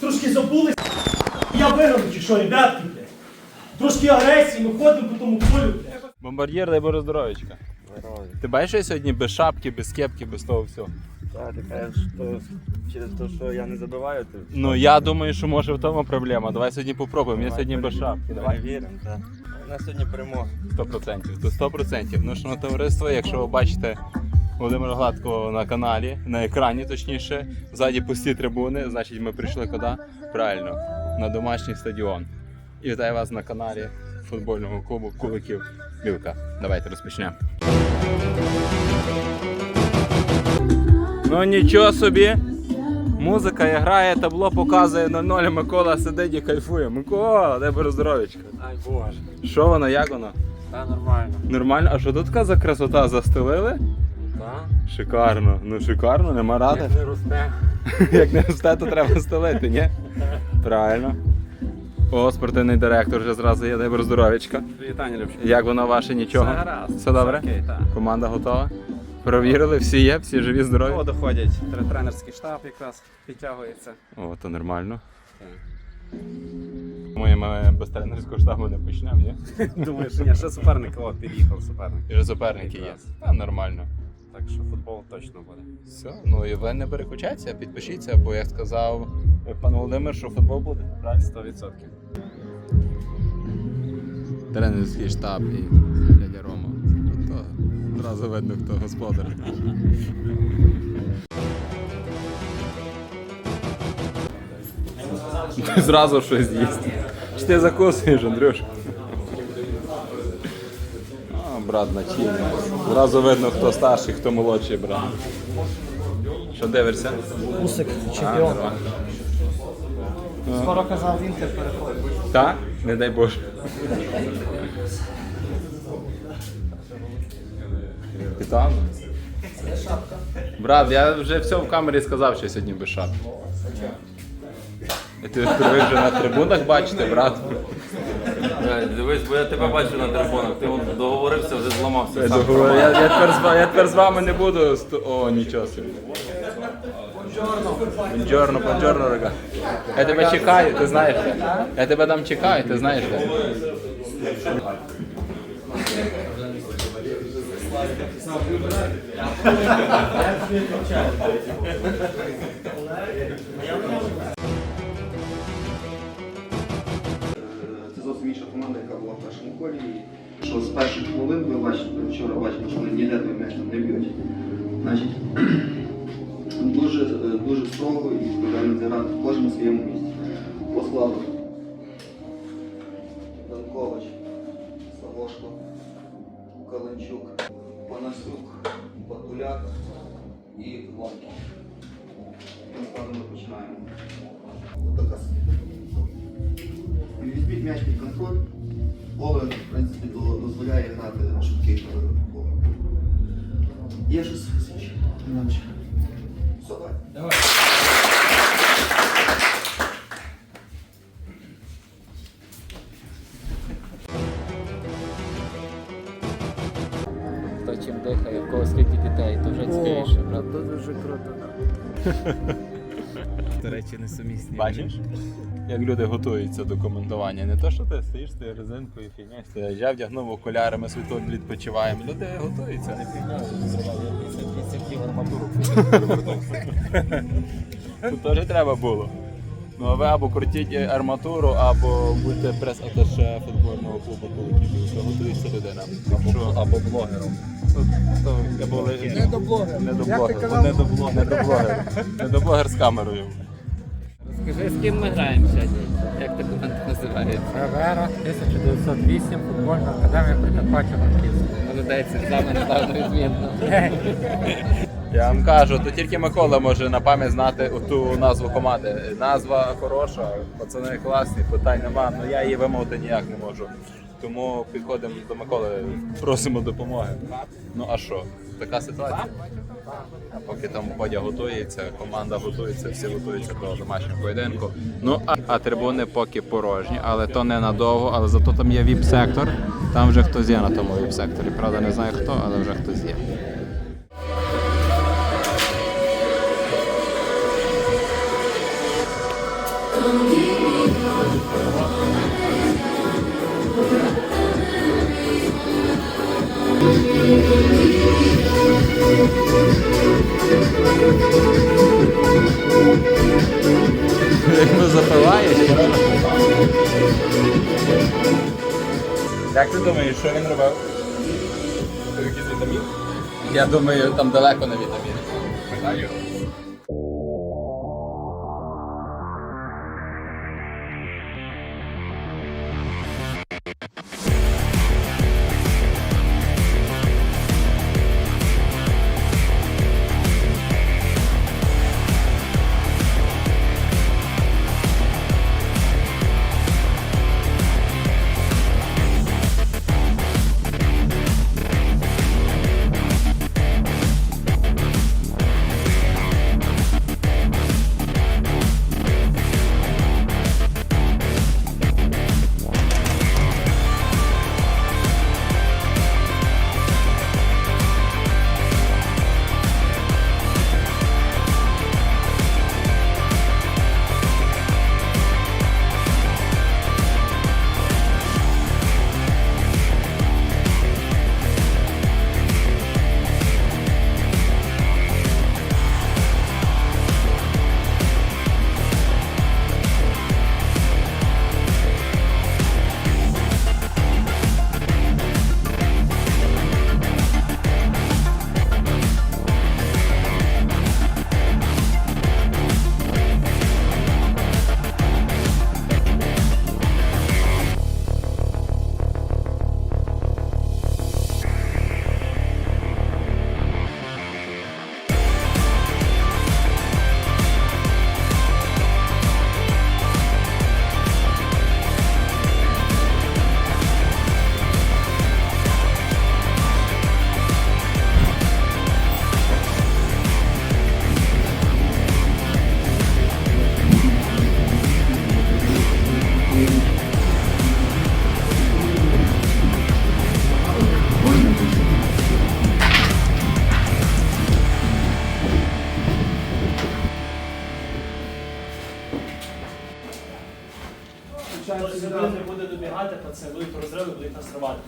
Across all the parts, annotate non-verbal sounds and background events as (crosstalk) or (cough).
Трошки забули. Я виграв чи що, ребятки, блядь. Трошки агресії, ми ходимо по тому полю, блядь. Бомбардір, дай Боже здоров'ячка. Ти бачиш, я сьогодні без шапки, без кепки, без того всього. Так, ти кажеш, що через те, що я не забиваю, ти Ну я думаю, що може в тому проблема. Давай сьогодні попробуємо. Я сьогодні без шапки. Давай. перевіримо. так. У нас сьогодні перемога. 100%. То 100%. Ну, шановне товариство, якщо ви бачите Володимира Гладкого на каналі, на екрані точніше, ззаді пусті трибуни, значить ми прийшли куди? Правильно, на домашній стадіон. І вітаю вас на каналі футбольного клубу Куликів Білка. Давайте розпочнемо. Ну нічого собі. Музика грає, табло показує на ноль, Микола сидить і кайфує. Микола, Боже здоров'ячка. Ай боже. Що воно, як воно? Та нормально. Нормально, а що тут така за красота застелили? Так? Шикарно, ну шикарно, нема ради. Як не росте. (laughs) Як не росте, то треба стелити, ні? Правильно. О, спортивний директор вже зразу є, дай здоров'ячка. Вітання, Любчик. Як воно ваше нічого? Все гаразд. Все добре? Все окей, так. Команда готова? Провірили, всі є, всі живі, здорові? О, доходять. Тре- Тренерський штаб якраз підтягується. О, то нормально. Думаю, ми без тренерського штабу не почнемо, ні? (laughs) Думаю, що ні, ще суперник, о, під'їхав суперник. І вже суперники є. Якраз. Та нормально. Так що футбол точно буде. Все, ну і ви не переключайтеся, підпишіться, бо як сказав пан Володимир, що футбол буде. Правильно? 100%. Тренерський штаб і дядя Рома. То одразу видно, хто господар. Зразу щось з'їсти. Чи ти закусуєш, Андрюш? Брат на чим. Зразу видно, хто старший, хто молодший брат. Що дивишся? Усик, чемпіон. Скоро казав Інтер переходить. Так? Не дай Боже. Там? Брат, я вже все в камері сказав, що сьогодні без шапки. Ти вже на трибунах бачити, брат. Е, Дивись, бо я тебе бачу на трибунах. Ти от договорився, вже зламався. Я, сам. договорю, я, я, тепер, з ва- я тепер з вами не буду. сто- О, нічого собі. Бонджорно, бонджорно, рога. Я тебе чекаю, ти знаєш де. Я тебе там чекаю, ти знаєш де. Яка була в першому колі. Що з перших хвилин ви бачите, вчора бачили, що вони ніде той м'яч не б'ють. Значить, (clears throat) дуже, е, дуже строго і відповідально зіграти кожен на своєму місці. По складу. Данкович, Савошко, Каленчук, Панасюк, Батуляк і Ланків. Ми складом ми починаємо. Отака Візьміть м'яч під контроль. Поле, в принципі, дозволяє грати на швидких поле. Є щось свідчення? Все, давай. Хто чим дихає, в кого скільки дітей, то вже цікавіше, правда? Дуже круто. (laughs) До речі, несумісні. Бачиш? Як люди готуються до коментування. Не то, що ти стоїш з тією резинкою і фігня. Я вдягнув окуляри, ми світло відпочиваємо. Люди готуються, не фігня. Тут теж треба було. Ну а ви або крутіть арматуру, або будьте прес-аташе футбольного клубу коли Колоківська. Готується людина. Або, або блогером. Не до блогера. Не до блогера. Не до блогера. Не до блогера. Не до блогер з камерою. Скажи, з ким ми граємо сьогодні? Як та команда називається? Ревера, 1908, футбольна академія Прикарпаття Франківська. Молодець, екзамен недавно відмінно. Я вам кажу, то тільки Микола може на пам'ять знати ту назву команди. Назва хороша, пацани класні, питань нема, але я її вимовити ніяк не можу. Тому підходимо до Миколи, просимо допомоги. Ну а що? Така ситуація. Поки там Бодя готується, команда готується, всі готуються до домашнього поєдинку. Ну а, а трибуни поки порожні, але то не надовго, але зато там є віп-сектор. Там вже хтось є на тому віп-секторі. Правда, не знаю хто, але вже хтось є. Якби запиваєш. Як ти думаєш, що він робив? Якийсь вітамін? Я думаю, там далеко не вітамін. Знаю.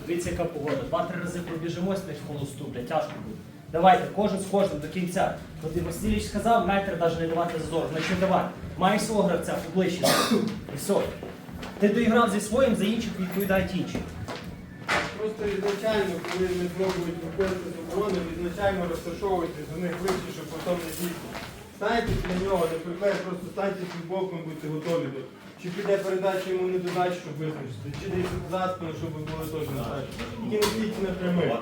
Подивіться, яка погода. Два-три рази пробіжимось на холосту, блядь, тяжко буде. Давайте, кожен з кожним до кінця. І Васильович сказав, метр навіть не давати зазор. Значить давай. Маєш свого гравця, обличчя. І все. Ти доіграв зі своїм, за інших відповідають інші. Просто ізначально, коли не пробують виходити з оборони, ізначально розташовуйтесь до них ближче, щоб потім не дійсно. Станьте для нього, наприклад, просто станьте під боком, будьте готові. Чи піде передача йому не додачу, щоб визначити, чи десь за щоб ви були теж на дачі. Тільки не стійте напряму.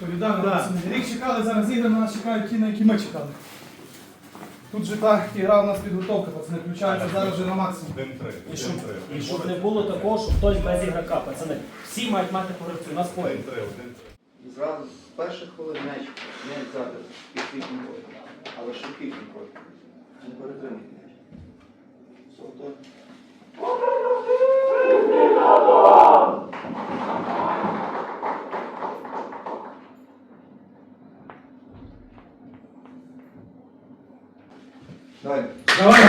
Відповідально, пацани. Рік чекали, зараз ігри на нас чекають ті, на які ми чекали. Тут же та ігра у нас підготовка, пацани, включаються зараз вже на максимум. І щоб, і щоб не було такого, що хтось без ігрока, пацани. Всі мають мати у нас поїзд. І зразу з перших хвилин м'яч не взяти під контроль, але швидкий контроль. Не перетримати м'яч. Все. Давай. І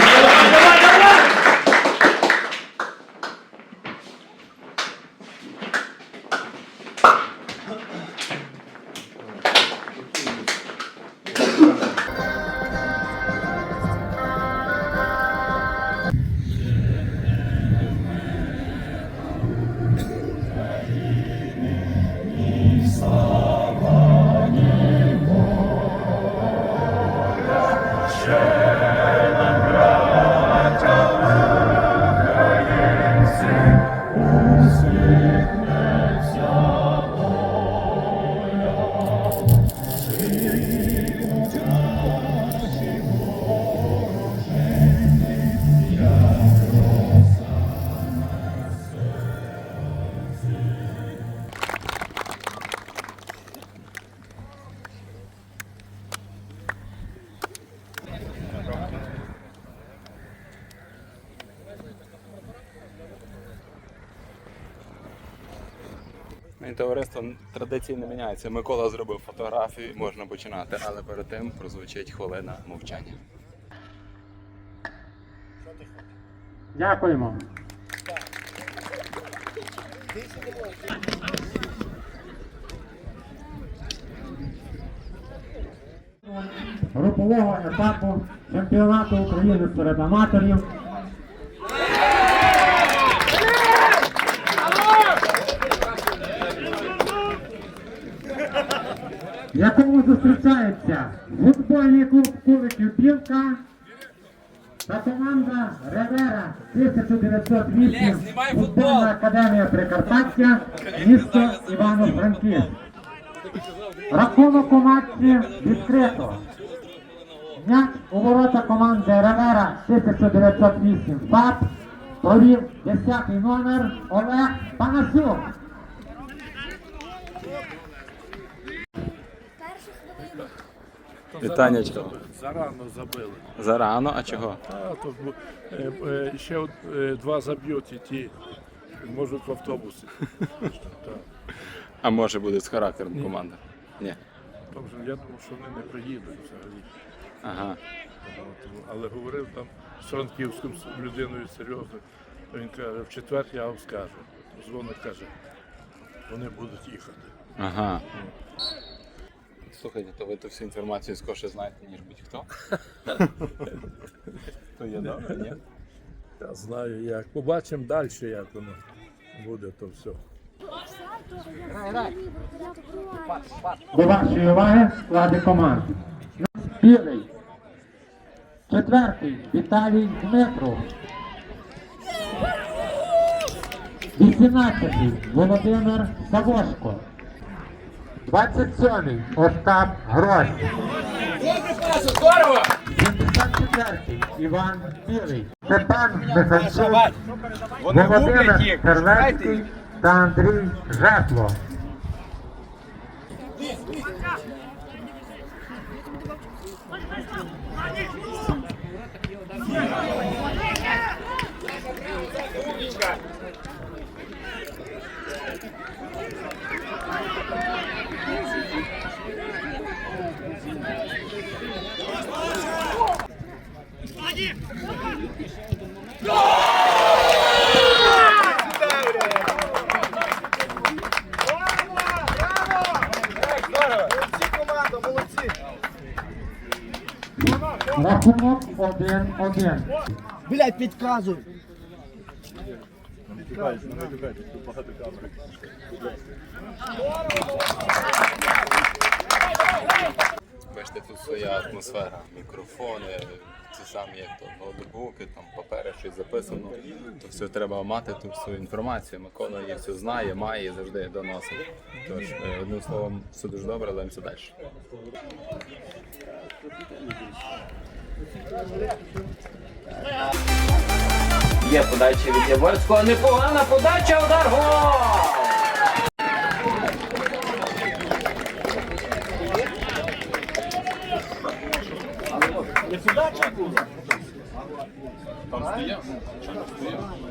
товариство традиції не міняється. Микола зробив фотографію, можна починати, але перед тим прозвучить хвилина мовчання. Дякуємо. Групового етапу чемпіонату України серед аматорів. В якому зустрічаються футбольний клуб Куликів Білка та команда Ревера 1908 футбольна академія Прикарпаття, місто Івано-Франківськ. Рахунок у матчі відкрито. М'яч у ворота команди Ревера 1908 ФАП провів 10 номер Олег Панасюк. Вітанечко. Зарано забили. Зарано, а чого? А тут е, е, ще от, е, два заб'ють і ті можуть в автобусі. Так. (laughs) А може буде з характером команда? Ні. Тобто я думав, що вони не приїдуть взагалі. Ага. Але говорив там з франківським с- людиною серйозно. Він каже, в четвер я вам скажу. Дзвонить, каже, вони будуть їхати. Ага. Слухайте, то ви ту всю інформацію скорше знаєте, ніж будь-хто. (laughs) То є добре, ні? Я знаю як. Побачимо далі, як воно буде то все. До вашої уваги склади команд. Білий. Четвертий Віталій Дмитров. 18-й Володимир Савошко. 27-й Остап Грось. 74-й Іван Білий. Степан Михальчук. Володимир Червецький та Андрій Жетло. Рахунок 1-1. Блять, підказуй. Бачите, тут своя атмосфера, мікрофони, ці самі як то ноутбуки, там папери щось записано. То все треба мати ту всю інформацію. Микола її все знає, має і завжди доносить. Тож, е, одним словом, все дуже добре, лемося далі. Є подача від Яворського. Непогана подача, удар гол!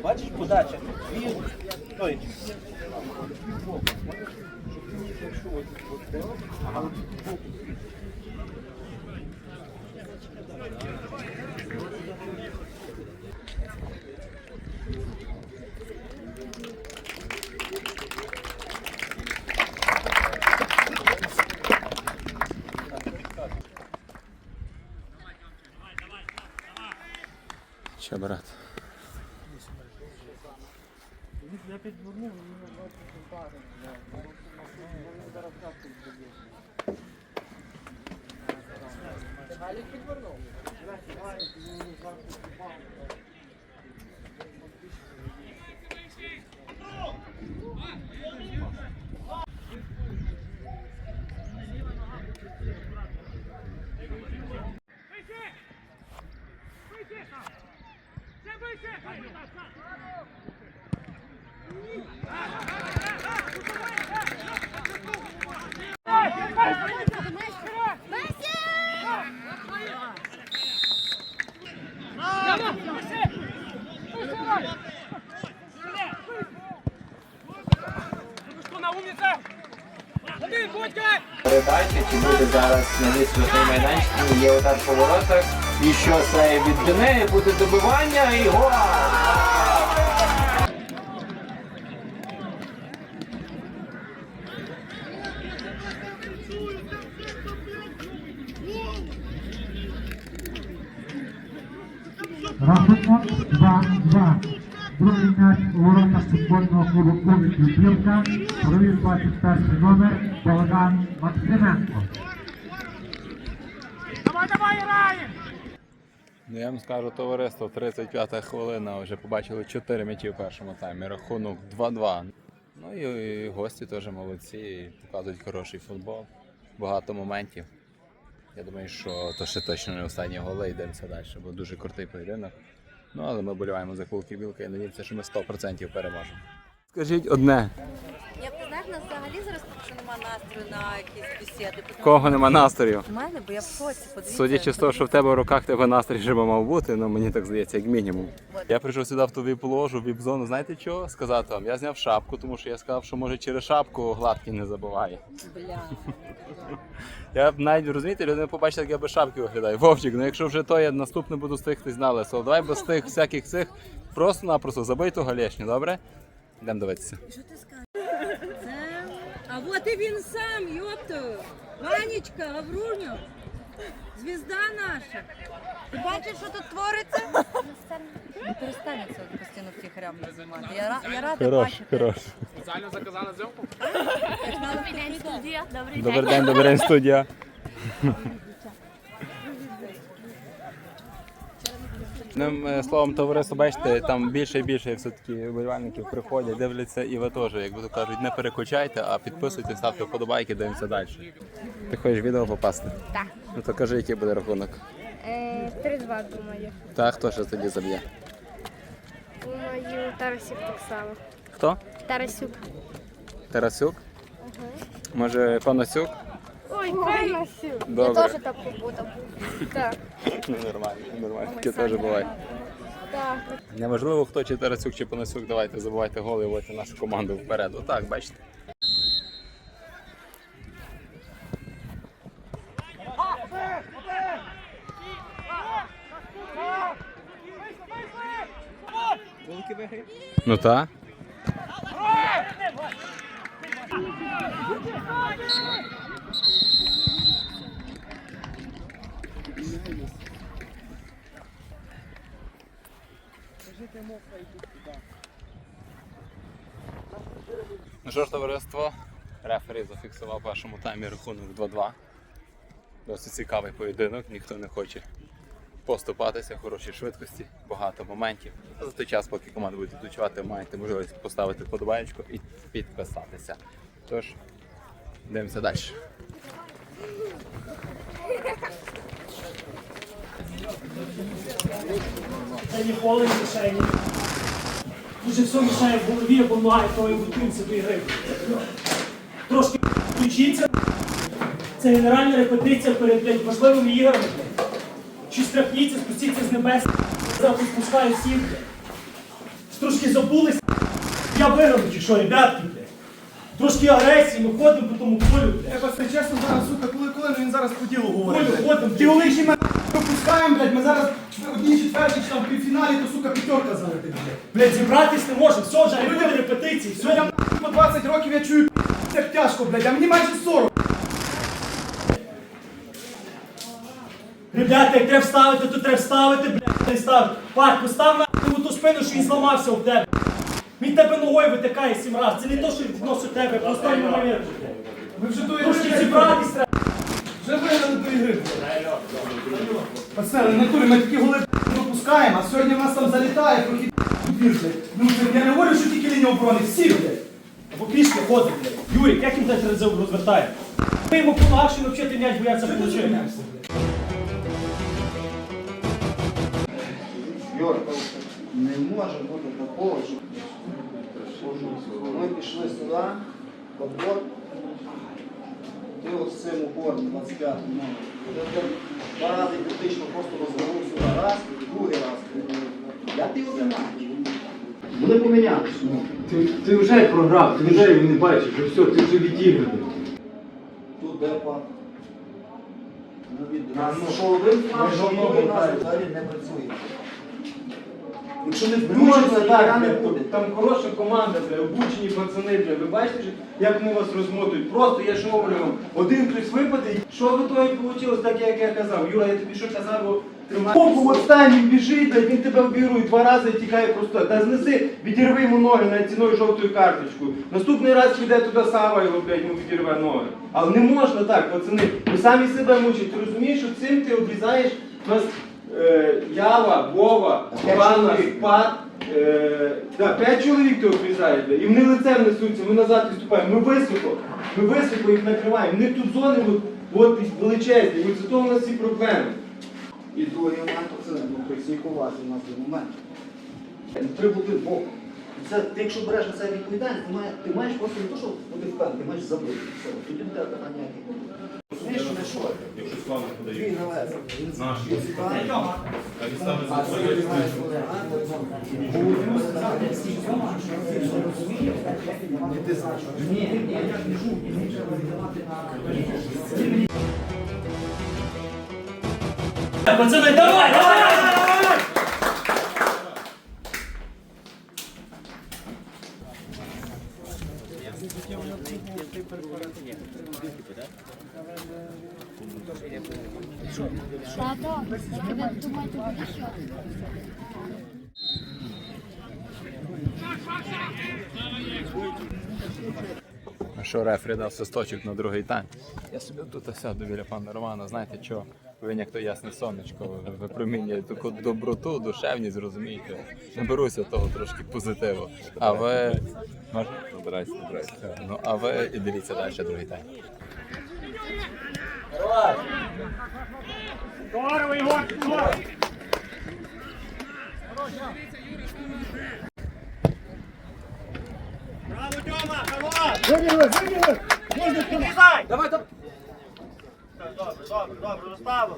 Бачиш, подача. І той. Ще зараз на висвітний майданчик. Є отак в. І що це від неї буде добивання і гол! Рахунок 2-2. Другий м'яч у воротах футбольного клубу «Кубик Любівка», провів 21 номер Богдан Максименко. Ну, я вам скажу, товариство, 35 хвилина, вже побачили 4 м'ячі в першому таймі, рахунок 2-2. Ну і, і гості теж молодці, показують хороший футбол, багато моментів. Я думаю, що то ще точно не останні голи, йдемося далі, бо дуже крутий поєдинок. Ну, але ми боліваємо за кулки білка і надіємося, що ми 100% переможемо. Скажіть одне, Я б не знаю, в нас взагалі зараз що немає настрою на якісь бесіди. кого нема настрою? У мене, бо я в соці, подивіться. Судячи з того, що в тебе в руках тебе настрій вже би мав бути, ну мені так здається, як мінімум. Я прийшов сюди в ту віп-ложу, віп-зону. Знаєте що? Сказати вам, я зняв шапку, тому що я сказав, що може через шапку гладкий не забуває. Бля. (laughs) Я б навіть розумієте, люди побачать, як я без шапки виглядаю. Вовчик, ну якщо вже то я наступне буду з тих, ти знали. Давай без тих всяких цих просто-напросто забий ту галешню, добре? Йдемо дивитися. Що ти скажеш? Це... А от і він сам, йопту. Ванечка, Гавруню. Звізда наша. Ти бачиш, що тут твориться? Перестань це от постійно втіхарям знімати. Я, ра- я рада бачити. хорош. Спеціально заказали зйомку? Добрий день, добрий день, студія. Одним е, словом, товариство, бачите, там більше і більше все-таки вболівальників приходять, дивляться, і ви теж, як то кажуть, не перекочайте, а підписуйтесь, ставте вподобайки, дивимося далі. Ти хочеш відео попасти? Так. Ну то кажи, який буде рахунок. Е, 3-2, думаю. Та хто ще тоді заб'є? Думаю, Тарасюк так само. Хто? Тарасюк. Тарасюк? Може, Панасюк? Ой, Тарасюк. Добре. Я теж так побутав. Так. Ну, нормально, нормально. Таке теж буває. Так. Неважливо, хто чи Тарасюк, чи Панасюк, давайте забувайте голи і вводьте нашу команду вперед. Отак, бачите. Ну так. Ну що ж, товариство, рефері зафіксував в першому таймі рахунок 2-2. Досить цікавий поєдинок, ніхто не хоче поступатися, хороші швидкості, багато моментів. За той час, поки команда буде відпочивати, маєте можливість поставити вподобаєчку і підписатися. Тож, дивимося далі. Це ніколи не мішає. Дуже все мішає в голові, або ноги тої готуємося до. Трошки включіться. Це генеральна репетиція перед блядь, важливими іграми. Чи страхніться, спустіться з небес. Зараз спускаю всіх. Трошки забулись. Я виграв, чи що, ребятки, блядь. Трошки агресії, ми ходимо по тому полю. Я просто чесно зараз, сука, коли коли він зараз по ділу говорить. Полю ходимо. Ті олиші ми пропускаємо, блядь, ми зараз в одній четвертій чи там в півфіналі, то сука п'ятерка залетить, блядь. Блядь, зібратись не можемо. Все, вже буде репетиції. Все, Людям по 20 років я чую, як тяжко, блядь, а мені майже 40. Ребята, як треба вставити, то треба вставити, блядь, не ставити. Пак, постав на ту спину, що він зламався в тебе. Він тебе ногою витикає сім разів. Це не то, що він вносить тебе, просто йому момент. Ми вже тої Трошки зібратись треба. Вже виграли до ігри. Пацани, в натурі ми такі голи пропускаємо, а сьогодні в нас там залітає трохи двір. Ну, я не говорю, що тільки лінія оборони, всі, блядь. Або пішки ходить, блядь. Юрік, як він десь розвертає? Ми йому помагав, що взагалі ти м'яч бояться получити. Юр, не може бути такого, що ми пішли сюди, подбор, ти от з цим упором 25 номер. Два рази критично просто розвернув сюди раз, другий раз. Я ти його не Буде помінятися. Ти, ти вже програв, ти вже його не бачиш, вже все, ти вже відіграний. Тут депа. Ну, від нас, що ви, фланг, що другий нас взагалі не працює. Якщо не включиться, так, не буде. там хороша команда, бля, обучені пацани, бля. Ви бачите, як вони вас розмотують? Просто я ж говорю вам, один хтось випаде, і що в ітогі вийшло, так як я казав. Юра, я тобі що казав, бо тримай. Боку останній біжить, блядь, він тебе обірує два рази і тікає просто. Та знеси, відірви йому ноги навіть ціною жовтою карточкою. Наступний раз піде туди Сава його, блядь, йому відірве ноги. Але не можна так, пацани. Ви самі себе мучите. Розумієш, що цим ти обрізаєш нас Ява, Вова, Івана, Спад. Е, да, п'ять чоловік ти обрізаєш, бля, і вони лицем несуться, ми назад відступаємо. Ми високо, ми високо їх накриваємо. В них тут зони от, от величезні, от за того у нас всі проблеми. І другий момент це присікувати у нас є момент. Треба бути боком. Це, ти якщо береш на себе відповідальність, ти, має, ти маєш просто не то, що бути впевнений, ти маєш забити. Все. Тоді буде питання ніяких. Розумієш, що? Якщо слава подають. Наші. А це відбувається, не а? І ти знаєш, що Пацани, давай, давай, давай! Тато, ви думаєте, буде що? А що рефері дав свисточок на другий тайм? Я собі тут сяду біля пана Романа, знаєте що? Він як то ясне сонечко, випромінює таку доброту, душевність, розумієте. Наберуся того трошки позитиву. А ви. Набирайся, набирайся. Ну, а ви і дивіться далі другий тайм. Здорово, Ігор, Ігор! Браво, Тьома, хорош! Вибігли, вибігли! Можна! Давай, давай! Добре, добре, добре, розставив.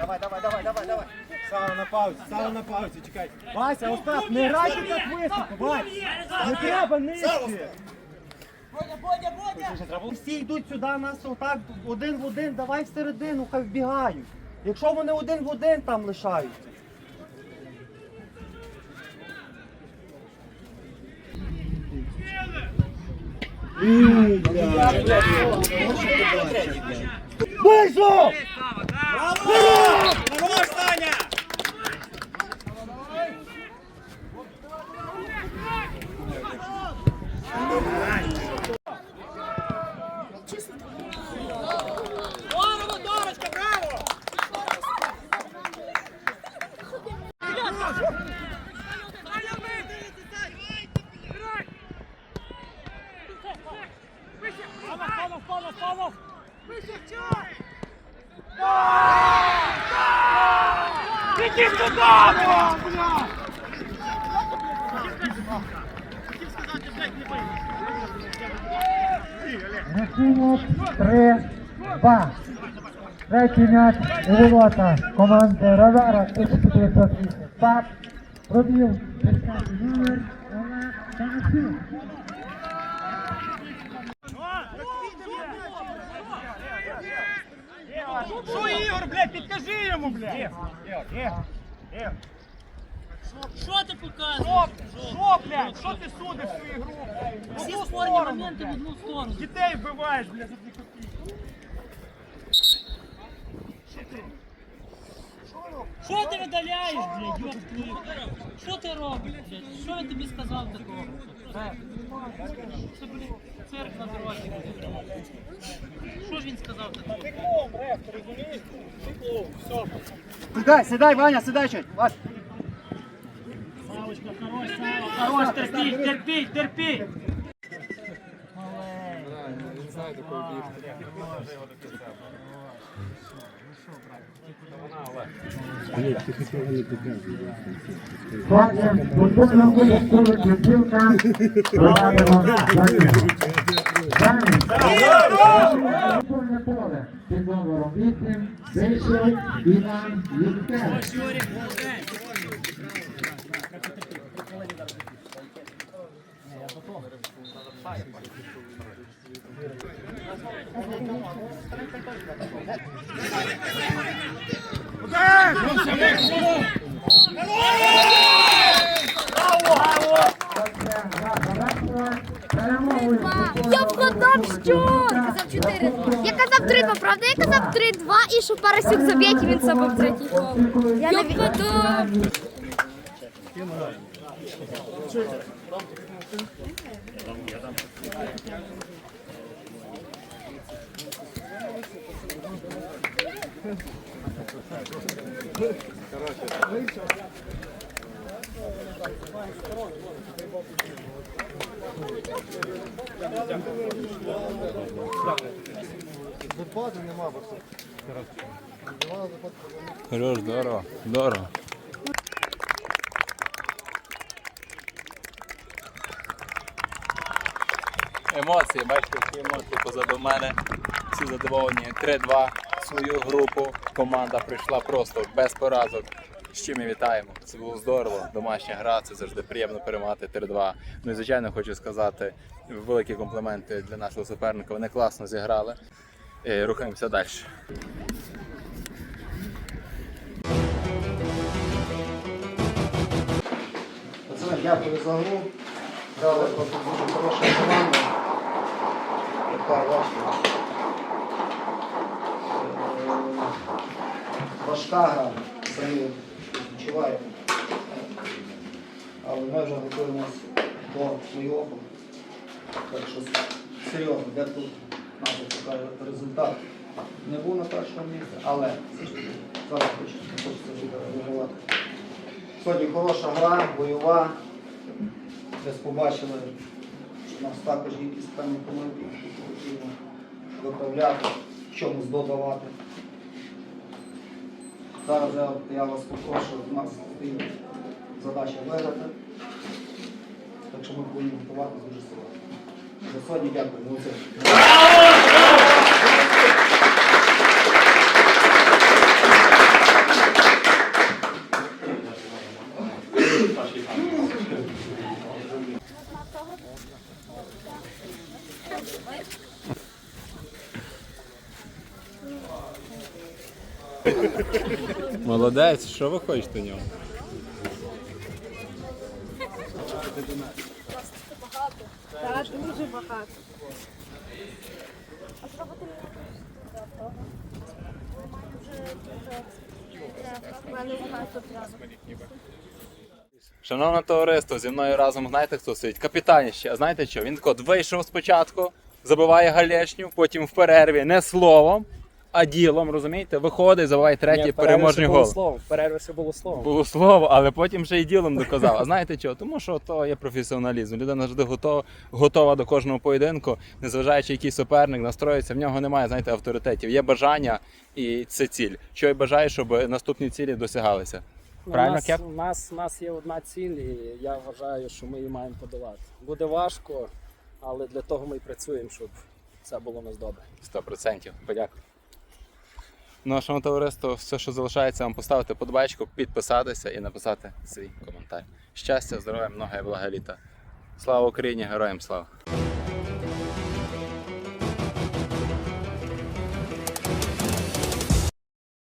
Давай, давай, давай, давай, давай. Сало на паузі, сало на паузі, чекай. Вася, Остап, не грайте так високо, Вася. Не треба нижче. Бодя, Бодя, Бодя! Всі йдуть сюди, нас отак один в один, давай всередину, хай вбігають. Якщо вони один в один там лишаються. Вийшов! Браво! Хорош, Саня! Рахунок 3-2. Третій м'яч у ворота команди Равера 1980. Пробів 10 номер Олег Танасюк. Що Ігор, блядь, підкажи йому, блядь! Ігор, Ігор, Ігор. Що ти показуєш? Що, блядь? Що ти судиш свою ігру? Всі спорні моменти в одну сторону. Дітей вбиваєш, блядь, за дві копійки. Що ти видаляєш, блядь, йоп твою? Що ти робиш, блядь? Що я тобі сказав такого? Це, блядь, цирк на дорозі буде. Що ж він сказав такого? Стеклом, реф, розумієш? Стеклом, все. Сідай, сідай, Ваня, сідай чуть. Вась. Савочка, хорош, хорош, терпіть, терпіть, терпіть. Потім футбольна колективна кінцівка. Провадимо за Футбольне поле під номером 8 вийшов Іван Юркевич. Я вгадав, що! Казав 4. Я казав 3-2, правда? Я казав 3-2 і що Парасюк заб'є, і він забив третій гол. Я вгадав! Не Хорош, здорово, здорово. Емоції, бачите, які емоції позаду мене. Всі задоволені. 3-2 свою групу. Команда прийшла просто без поразок. З чим ми вітаємо. Це було здорово. Домашня гра, це завжди приємно перемагати 3-2. Ну і звичайно хочу сказати великі компліменти для нашого суперника. Вони класно зіграли. Рухаємося далі. Пацани, дякую гру. Проти дуже хорошої команди. Яка важка. Е, гра, самі відчуваємо. Але ми вже готуємося до плей-оффу. Так що серйозно, де тут нас чекає результат. Не був на першому місці, але зараз хочеться вигравати. Сьогодні хороша гра, бойова. Десь побачили, у нас також є якісь певні помилки, які потрібно виправляти, чомусь додавати. Зараз я, я вас попрошу, у нас стоїть задача виграти. Так що ми повинні готуватися дуже сильно. За сьогодні дякую. молодці. Молодець, що ви хочете нього? Так, дуже багато. Шановне товариство, зі мною разом знаєте хто сидить? Капітаніще. А знаєте що? Він от вийшов спочатку, забиває галешню, потім в перерві не словом, а ділом, розумієте? Виходить, забиває третій переможний гол. словом, в перерві все було словом. Було слово, але потім ще й ділом доказав. А знаєте чого? Тому що то є професіоналізм. Людина завжди готова, готова до кожного поєдинку, незважаючи який суперник настроїться, в нього немає, знаєте, авторитетів. Є бажання і це ціль. Що я бажаю, щоб наступні цілі досягалися. Правильно, у, нас, Кеп? у, нас, у нас є одна ціль, і я вважаю, що ми її маємо подолати. Буде важко, але для того ми і працюємо, щоб все було у нас добре. 100%. Подякую. Ну, товариству все, що залишається, вам поставити подбайку, підписатися і написати свій коментар. Щастя, здоров'я, много і блага літа. Слава Україні, героям слава!